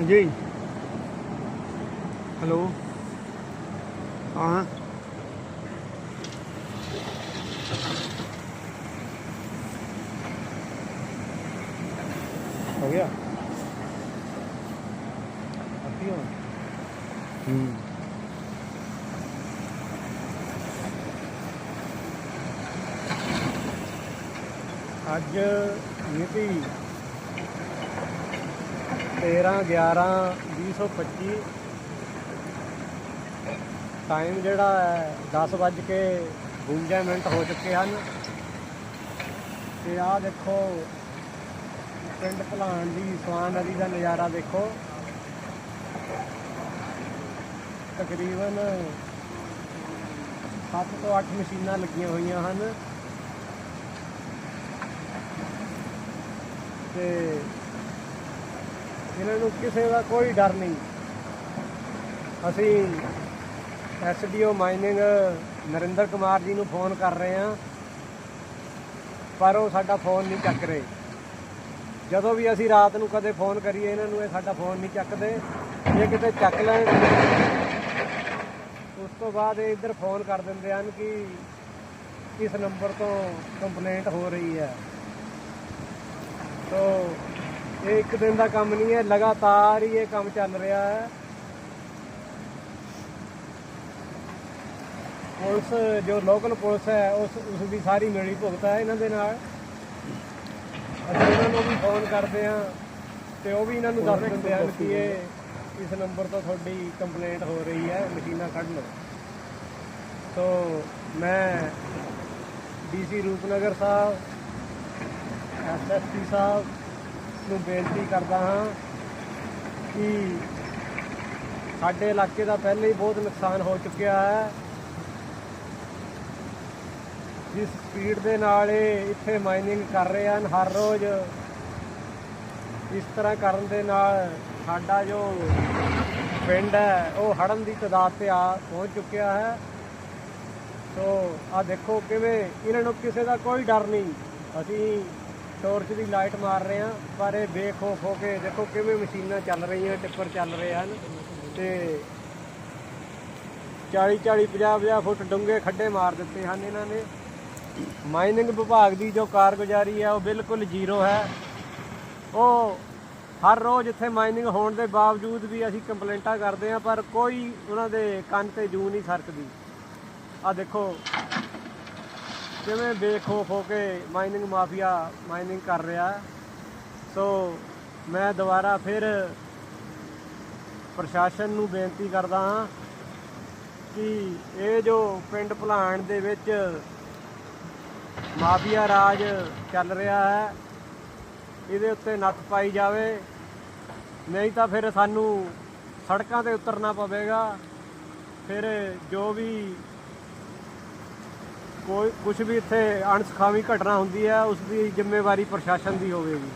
ਜੀ ਹੈਲੋ। ਹਾਂ। ਹੋ ਗਿਆ? ਅੱਤੀ ਹੋ ਹੂੰ। ਅੱਜ ਮਿਤੀ 13 11 2025 ਟਾਈਮ ਜਿਹੜਾ ਹੈ 10 ਵੱਜ ਕੇ 52 ਮਿੰਟ ਹੋ ਚੁੱਕੇ ਹਨ। ਤੇ ਆਹ ਦੇਖੋ, ਪਿੰਡ ਭਲਾਣ ਦੀ ਸਵਾਨ ਨਦੀ ਦਾ ਨਜ਼ਾਰਾ ਦੇਖੋ। ਤਕਰੀਬਨ 7 ਤੋਂ 8 ਮਸ਼ੀਨਾਂ ਲੱਗੀਆਂ ਹੋਈਆਂ ਹਨ। ਤੇ ਇਹਨਾਂ ਨੂੰ ਕਿਸੇ ਦਾ ਕੋਈ ਡਰ ਨਹੀਂ। ਅਸੀਂ ਐਸਡੀਓ ਮਾਈਨਿੰਗ ਨਰਿੰਦਰ ਕੁਮਾਰ ਜੀ ਨੂੰ ਫੋਨ ਕਰ ਰਹੇ ਹਾਂ, ਪਰ ਉਹ ਸਾਡਾ ਫੋਨ ਨਹੀਂ ਚੱਕ ਰਹੇ। ਜਦੋਂ ਵੀ ਅਸੀਂ ਰਾਤ ਨੂੰ ਕਦੇ ਫੋਨ ਕਰੀਏ, ਇਹਨਾਂ ਨੂੰ ਇਹ ਸਾਡਾ ਫੋਨ ਨਹੀਂ ਚੱਕਦੇ। ਜੇ ਕਿਤੇ ਚੱਕ ਲੈਣ, ਉਸ ਤੋਂ ਬਾਅਦ ਇਹ ਇੱਧਰ ਫੋਨ ਕਰ ਦਿੰਦੇ ਹਨ ਕਿ ਇਸ ਨੰਬਰ ਤੋਂ ਕੰਪਲੇਂਟ ਹੋ ਰਹੀ ਹੈ। ਤੋ ਇਹ ਇੱਕ ਦਿਨ ਦਾ ਕੰਮ ਨਹੀਂ ਹੈ, ਲਗਾਤਾਰ ਹੀ ਇਹ ਕੰਮ ਚੱਲ ਰਿਹਾ ਹੈ। ਪੁਲਿਸ, ਜੋ ਲੋਕਲ ਪੁਲਿਸ ਹੈ, ਉਸ ਉਸ ਦੀ ਸਾਰੀ ਮਿਲੀ ਭੁਗਤ ਹੈ ਇਹਨਾਂ ਦੇ ਨਾਲ। ਅਸੀਂ ਇਹਨਾਂ ਨੂੰ ਵੀ ਫੋਨ ਕਰਦੇ ਹਾਂ ਤੇ ਉਹ ਵੀ ਇਹਨਾਂ ਨੂੰ ਦੱਸ ਦਿੰਦੇ ਹਨ ਕਿ ਇਹ ਇਸ ਨੰਬਰ ਤੋਂ ਤੁਹਾਡੀ ਕੰਪਲੇਂਟ ਹੋ ਰਹੀ ਹੈ, ਮਸ਼ੀਨਾਂ ਕੱਢ ਲਓ। ਸੋ ਮੈਂ ਡੀਸੀ ਰੂਪਨਗਰ ਸਾਹਿਬ ਐਸਐਸਪੀ ਸਾਹਿਬ ਨੂੰ ਬੇਨਤੀ ਕਰਦਾ ਹਾਂ ਕਿ ਸਾਡੇ ਇਲਾਕੇ ਦਾ ਪਹਿਲਾਂ ਹੀ ਬਹੁਤ ਨੁਕਸਾਨ ਹੋ ਚੁੱਕਿਆ ਹੈ। ਜਿਸ ਸਪੀਡ ਦੇ ਨਾਲ ਇਹ ਇੱਥੇ ਮਾਈਨਿੰਗ ਕਰ ਰਹੇ ਹਨ ਹਰ ਰੋਜ਼। ਇਸ ਤਰ੍ਹਾਂ ਕਰਨ ਦੇ ਨਾਲ ਸਾਡਾ ਜੋ ਪਿੰਡ ਹੈ, ਉਹ ਹੜਨ ਦੀ ਤਦਾਦ ਤੇ ਆ ਪਹੁੰਚ ਚੁੱਕਿਆ ਹੈ। ਸੋ ਆ ਦੇਖੋ ਕਿਵੇਂ ਇਹਨਾਂ ਨੂੰ ਕਿਸੇ ਦਾ ਕੋਈ ਡਰ ਨਹੀਂ। ਅਸੀਂ ਟੋਰਚ ਦੀ ਲਾਈਟ ਮਾਰ ਰਹੇ ਹਾਂ, ਪਰ ਇਹ ਬੇਖੌਫ ਹੋ ਕੇ ਦੇਖੋ ਕਿਵੇਂ ਮਸ਼ੀਨਾਂ ਚੱਲ ਰਹੀਆਂ, ਟਿੱਪਰ ਚੱਲ ਰਹੇ ਹਨ ਤੇ 40 40 50 50 ਫੁੱਟ ਡੂੰਘੇ ਖੱਡੇ ਮਾਰ ਦਿੱਤੇ ਹਨ ਇਹਨਾਂ ਨੇ। ਮਾਈਨਿੰਗ ਵਿਭਾਗ ਦੀ ਜੋ ਕਾਰਗੁਜ਼ਾਰੀ ਹੈ, ਉਹ ਬਿਲਕੁਲ ਜ਼ੀਰੋ ਹੈ। ਉਹ ਹਰ ਰੋਜ਼ ਇੱਥੇ ਮਾਈਨਿੰਗ ਹੋਣ ਦੇ ਬਾਵਜੂਦ ਵੀ ਅਸੀਂ ਕੰਪਲੇਂਟਾਂ ਕਰਦੇ ਹਾਂ, ਪਰ ਕੋਈ ਉਹਨਾਂ ਦੇ ਕੰਨ ਤੇ ਜੂ ਨਹੀਂ ਸਰਕਦੀ। ਆ ਦੇਖੋ ਕਿਵੇਂ ਬੇਖੌਫ ਹੋ ਕੇ ਮਾਈਨਿੰਗ ਮਾਫੀਆ ਮਾਈਨਿੰਗ ਕਰ ਰਿਹਾ। ਸੋ ਮੈਂ ਦੁਬਾਰਾ ਫਿਰ ਪ੍ਰਸ਼ਾਸਨ ਨੂੰ ਬੇਨਤੀ ਕਰਦਾ ਹਾਂ ਕਿ ਇਹ ਜੋ ਪਿੰਡ ਭਲਾਣ ਦੇ ਵਿੱਚ ਮਾਫੀਆ ਰਾਜ ਚੱਲ ਰਿਹਾ ਹੈ, ਇਹਦੇ ਉੱਤੇ ਨੱਥ ਪਾਈ ਜਾਵੇ। ਨਹੀਂ ਤਾਂ ਫਿਰ ਸਾਨੂੰ ਸੜਕਾਂ ਤੇ ਉਤਰਨਾ ਪਵੇਗਾ। ਫਿਰ ਜੋ ਵੀ ਕੋਈ ਕੁਝ ਵੀ ਇੱਥੇ ਅਣਸਖਾਵੀ ਘਟਨਾ ਹੁੰਦੀ ਹੈ ਉਸ ਦੀ ਜ਼ਿੰਮੇਵਾਰੀ ਪ੍ਰਸ਼ਾਸਨ ਦੀ ਹੋਵੇਗੀ।